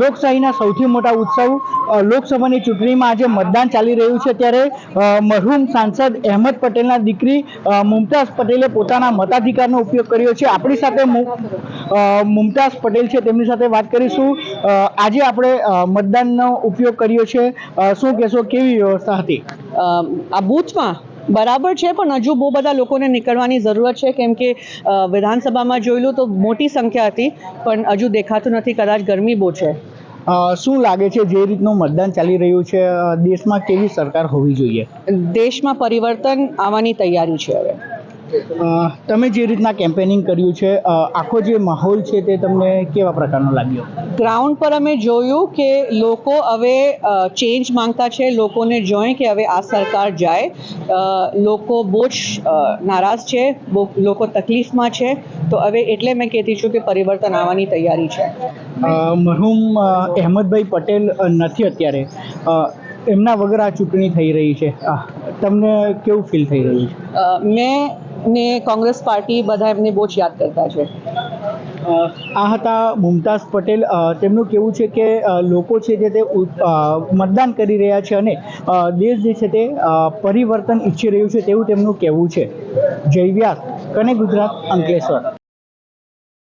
લોકશાહીના સૌથી મોટા ઉત્સવ લોકસભાની ચૂંટણીમાં આજે મતદાન ચાલી રહ્યું છે ત્યારે મરહૂમ સાંસદ અહેમદ પટેલના દીકરી મુમતાઝ પટેલે પોતાના મતાધિકારનો ઉપયોગ કર્યો છે. આપણી સાથે મુમતાઝ પટેલ છે, તેમની સાથે વાત કરીશું. આજે આપણે મતદાનનો ઉપયોગ કર્યો છે. શું કહેશો, કેવી વ્યવસ્થા હતી? આ બૂથમાં બરાબર છે પણ હજુ બહુ બધા લોકોને નીકળવાની જરૂરત છે. કેમ કે વિધાનસભામાં વિધાનસભામાં જોયેલું તો મોટી સંખ્યા હતી પણ હજુ દેખાતું નથી કદાચ ગરમી બહુ છે. શું લાગે છે જે રીતનું મતદાન ચાલી રહ્યું છે? દેશમાં કેવી સરકાર હોવી જોઈએ? દેશમાં પરિવર્તન આવવાની તૈયારી છે હવે. તમે જે રીતના કેમ્પેનિંગ કર્યું છે આખો જે માહોલ છે તે તમને કેવા પ્રકારનો લાગ્યો? ગ્રાઉન્ડ પર અમે જોયું કે લોકો હવે ચેન્જ માંગતા છે લોકોને જોઈએ કે હવે આ સરકાર જાય. લોકો બહુ જ નારાજ છે લોકો તકલીફમાં છે. તો હવે એટલે મેં કહેતી છું કે પરિવર્તન આવવાની તૈયારી છે. મરહુમ અહેમદભાઈ પટેલ નથી અત્યારે. એમના વગર આ ચૂંટણી થઈ રહી છે. તમને કેવું ફીલ થઈ રહ્યું છે? મેં ને કોંગ્રેસ પાર્ટી બધા એમને બહુ જ યાદ કરતા છે. આ હતા મુમતાઝ પટેલ. તેમનું કેવું છે કે લોકો છે જે તે મતદાન કરી રહ્યા છે અને દેશ જે છે તે પરિવર્તન ઈચ્છી રહ્યું છે તેવું તેમનું કહેવું છે. જય વ્યાસ. કને ગુજરાત અંકલેશ્વર